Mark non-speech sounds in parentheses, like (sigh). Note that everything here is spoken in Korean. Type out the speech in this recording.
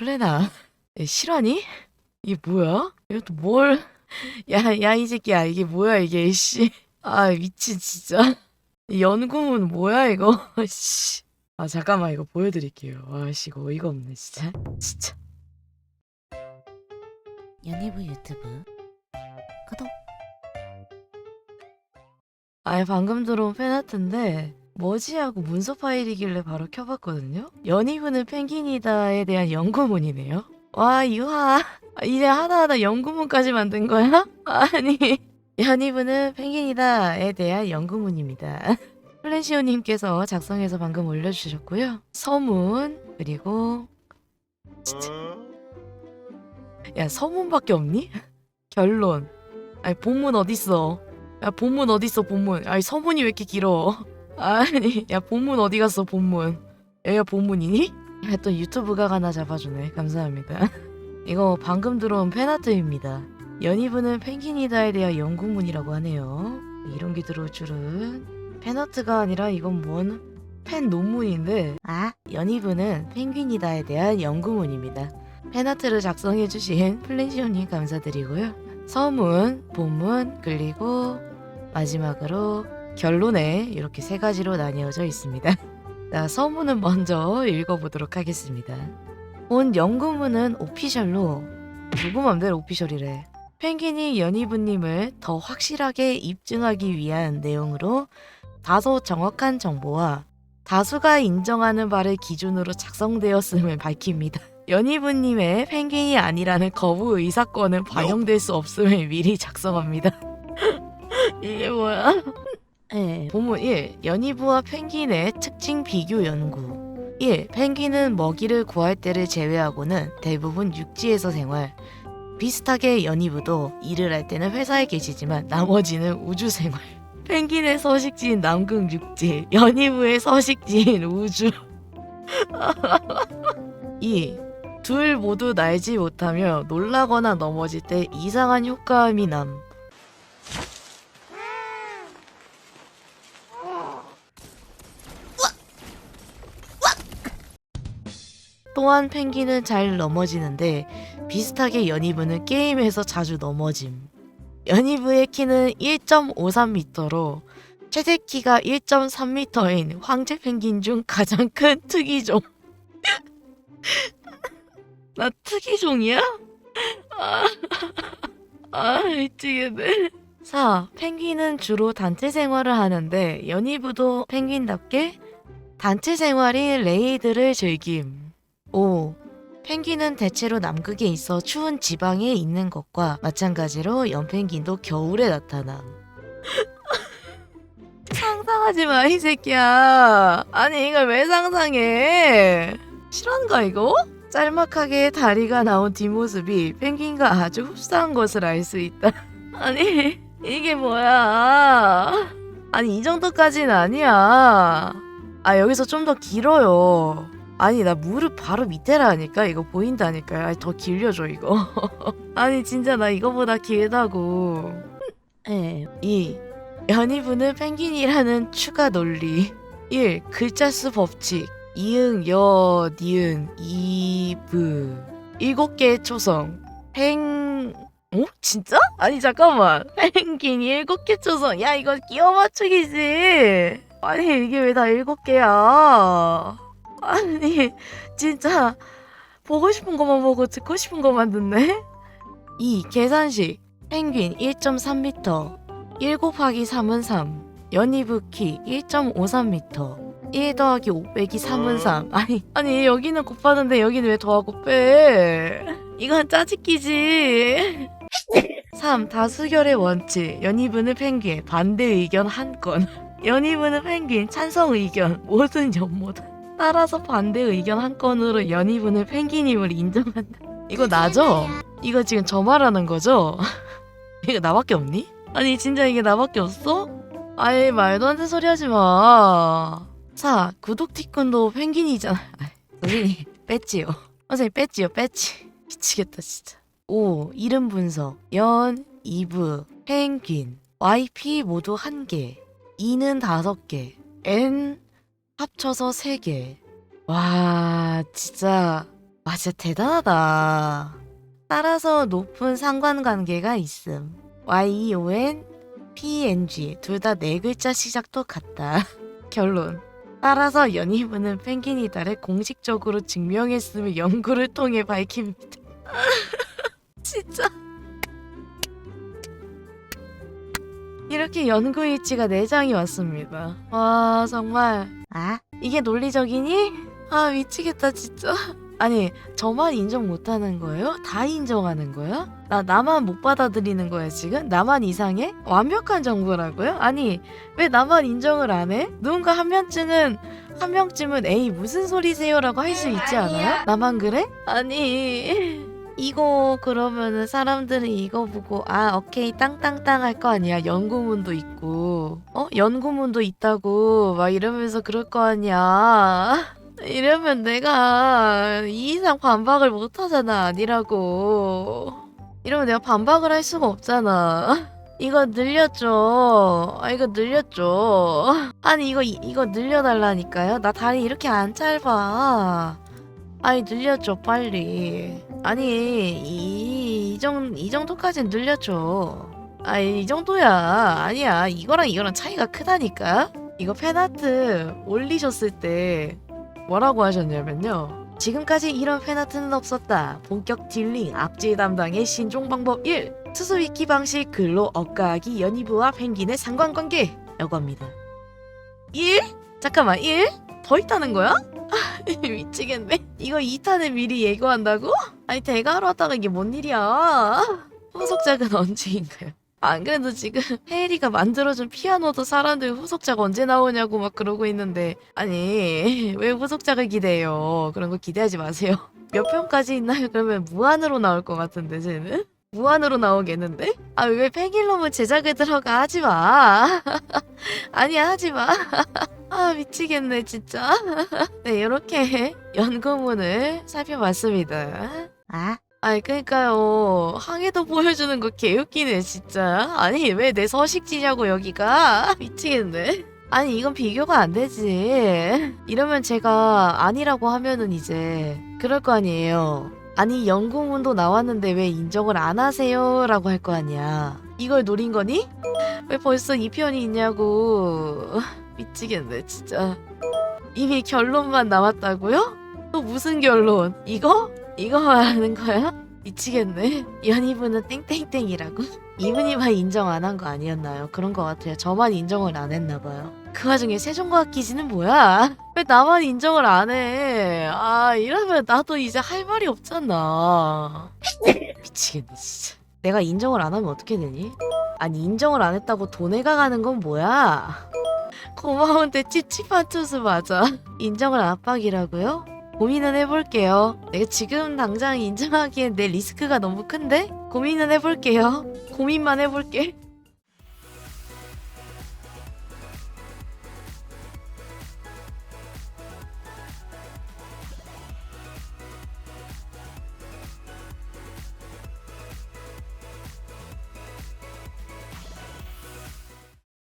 플레나 야, 실화니? 이게 뭐야? 이것도 뭘? 야, 야, 이 새끼야. 이게 뭐야, 이게, 씨. 아, 미친, 진짜. 이 연구문 뭐야, 이거? (laughs) 씨. 아, 잠깐만, 이거 보여드릴게요. 아, 씨, 이거 어이가 없네, 진짜. 진짜. 연희부 유튜브 구독 아, 방금 들어온 팬아트인데, 뭐지 하고 문서 파일이길래 바로 켜봤거든요? 연희부는 펭귄이다에 대한 연구문이네요. 와, 유하. 아, 이제 하나하나 연구문까지 만든 거야? (laughs) 아니. 연희부는 펭귄이다에 대한 연구문입니다. (laughs) 플랜시오님께서 작성해서 방금 올려주셨고요. 서문, 그리고 야 서문밖에 없니? (laughs) 결론. 아니 본문 어딨어? 야 본문 어딨어 본문? 아니 서문이 왜 이렇게 길어? 아니 야 본문 어디 갔어 본문? 여기가 본문이니? 야 또 유튜브가 하나 잡아주네 감사합니다. (laughs) 이거 방금 들어온 팬아트입니다. 연희부는 펭귄이다에 대한 연구문이라고 하네요. 이런 게 들어올 줄은 팬아트가 아니라 이건 뭔 팬 논문인데 아 연희부는 펭귄이다에 대한 연구문입니다. 팬아트를 작성해주신 플랜시오님 감사드리고요. 서문, 본문, 그리고 마지막으로 결론에 이렇게 세 가지로 나뉘어져 있습니다. (laughs) 자, 서문은 먼저 읽어보도록 하겠습니다. 본 연구문은 오피셜로 누구 맘대로 오피셜이래. 펭귄이 연희부님을 더 확실하게 입증하기 위한 내용으로 다소 정확한 정보와 다수가 인정하는 바를 기준으로 작성되었음을 밝힙니다. (laughs) 연희부님의 펭귄이 아니라는 거부 의사권은 반영될 수 없음을 미리 작성합니다. (laughs) 이게 뭐야? 네, 본문 1. 연희부와 펭귄의 특징 비교 연구 1. 펭귄은 먹이를 구할 때를 제외하고는 대부분 육지에서 생활 비슷하게 연희부도 일을 할 때는 회사에 계시지만 나머지는 우주 생활 펭귄의 서식지인 남극 육지 연희부의 서식지인 우주 (laughs) 2. 둘 모두 날지 못하며 놀라거나 넘어질 때 이상한 효과음이 남. 또한 펭귄은 잘 넘어지는데 비슷하게 연희부는 게임에서 자주 넘어짐. 연희부의 키는 1.53m로 최대 키가 1.3m인 황제 펭귄 중 가장 큰 특이종. (laughs) 나 특이종이야? 아, 아 미치겠네. 4. 펭귄은 주로 단체 생활을 하는데 연희부도 펭귄답게 단체 생활인 레이드를 즐김. 5. 펭귄은 대체로 남극에 있어 추운 지방에 있는 것과 마찬가지로 연펭귄도 겨울에 나타남. (laughs) 상상하지 마, 이 새끼야. 아니, 이걸 왜 상상해? 실화인가, 이거? 짤막하게 다리가 나온 뒷모습이 펭귄과 아주 흡사한 것을 알 수 있다. (laughs) 아니, 이게 뭐야. 아니, 이 정도까지는 아니야. 아, 여기서 좀 더 길어요. 아니, 나 무릎 바로 밑에라니까? 이거 보인다니까요. 아니, 더 길려줘, 이거. (laughs) 아니, 진짜 나 이거보다 길다고. 에, 2. 연희부는 펭귄이라는 추가 논리. 1. 글자 수 법칙. 이응, 여, 니은, 이브. 일곱 개의 초성. 펭, 어? 진짜? 아니, 잠깐만. 펭귄이 일곱 개 초성. 야, 이거 끼워 맞추기지. 아니, 이게 왜 다 일곱 개야? 아니, 진짜. 보고 싶은 것만 보고 듣고 싶은 것만 듣네? 2. 계산식. 펭귄 1.3m. 1 곱하기 3은 3. 연희부 키 1.53m. 1 더하기 5 빼기 3은 3. 아니, 아니, 여기는 곱하는데 여기는 왜 더하고 빼? 이건 짜집기지. 3. 다수결의 원칙. 연희부는 펭귄. 반대 의견 한 건. 연희부는 펭귄. 찬성 의견. 모든 연모다. 따라서 반대 의견 한 건으로 연희부는 펭귄임을 인정한다. 이거 나죠? 이거 지금 저 말하는 거죠? (laughs) 이거 나밖에 없니? 아니 진짜 이게 나밖에 없어? 아예 말도 안 되는 소리 하지 마. 4. 구독 티콘도 펭귄이잖아. 아, 선생님 뺐지요. 선생님 뺐지요 뺐지. 미치겠다 진짜. 5. 이름 분석. 연, 이브, 펭귄, YP 모두 1개. 2는 5개. N 합쳐서 3개. 와 진짜 와 진짜 대단하다. 따라서 높은 상관관계가 있음. Y-O-N, P-N-G 둘 다 네 글자 시작도 같다. (laughs) 결론. 따라서 연희부는 펭귄이다를 공식적으로 증명했음을 연구를 통해 밝힙니다. (laughs) 이렇게 연구 일지가 4장이 왔습니다. 와 정말 아? 이게 논리적이니? 아 미치겠다 진짜. 아니 저만 인정 못하는 거예요? 다 인정하는 거야? 나 나만 못 받아들이는 거야 지금? 나만 이상해? 완벽한 정보라고요? 아니 왜 나만 인정을 안 해? 누군가 한 명쯤은 한 명쯤은 에이 무슨 소리세요라고 할 수 있지 않아요? 나만 그래? 아니 이거 그러면은 사람들은 이거 보고 아 오케이 땅땅땅 할 거 아니야. 연구문도 있고. 어? 연구문도 있다고. 막 이러면서 그럴 거 아니야. (laughs) 이러면 내가 이 이상 반박을 못 하잖아. 아니라고. 이러면 내가 반박을 할 수가 없잖아. (laughs) 이거 늘렸죠 아 이거 늘렸죠 (laughs) 아니 이거 이- 이거 늘려달라니까요? 나 다리 이렇게 안 짧아 아니 늘렸죠 빨리 아니 이, 이, 정, 이 정도까지는 늘렸죠 아이 이 정도야. 아니야. 이거랑 이거랑 차이가 크다니까. 이거 팬아트 올리셨을 때 뭐라고 하셨냐면요. 지금까지 이런 팬아트는 없었다. 본격 딜링 앞질 담당의 신종 방법 1 수수위키 방식 글로 억가하기 연희부와 펭귄의 상관관계. 라고 합니다. 1? 잠깐만 1? 더 있다는 거야? 미치겠네. 이거 2탄에 미리 예고한다고? 아니 대가로 하다가 이게 뭔 일이야? 후속작은 언제인가요? 안 그래도 지금 헤이리가 만들어준 피아노도 사람들 후속작 언제 나오냐고 막 그러고 있는데 아니 왜 후속작을 기대해요? 그런 거 기대하지 마세요. 몇 편까지 있나요? 그러면 무한으로 나올 것 같은데 쟤는? 무한으로 나오겠는데? 아 왜 팽일놈은 제작에 들어가 하지 마. (laughs) 아니야 하지 마. (laughs) 아 미치겠네 진짜. (laughs) 네 이렇게 연구문을 살펴봤습니다. 아? 아니 그러니까요 항해도 보여주는 거 개웃기네 진짜. 아니 왜 내 서식지냐고 여기가 미치겠네. 아니 이건 비교가 안 되지. 이러면 제가 아니라고 하면은 이제 그럴 거 아니에요. 아니 연구문도 나왔는데 왜 인정을 안 하세요? 라고 할 거 아니야. 이걸 노린 거니? 왜 벌써 이 편이 있냐고. (laughs) 미치겠네 진짜 이미 결론만 남았다고요? 또 무슨 결론? 이거? 이거 말하는 거야? 미치겠네 연희부는 땡땡땡이라고? 이분이만 인정 안 한 거 아니었나요? 그런 거 같아요 저만 인정을 안 했나 봐요 그 와중에 세종과학 기지는 뭐야? (laughs) 왜 나만 인정을 안 해? 아 이러면 나도 이제 할 말이 없잖아 (laughs) 미치겠네 진짜 내가 인정을 안 하면 어떻게 되니? 아니 인정을 안 했다고 돈에가 가는 건 뭐야? 고마운데 찝찝한 투수 맞아. (laughs) 인정을 압박이라고요? 고민은 해볼게요. 내가 지금 당장 인정하기엔 내 리스크가 너무 큰데? 고민은 해볼게요. 고민만 해볼게.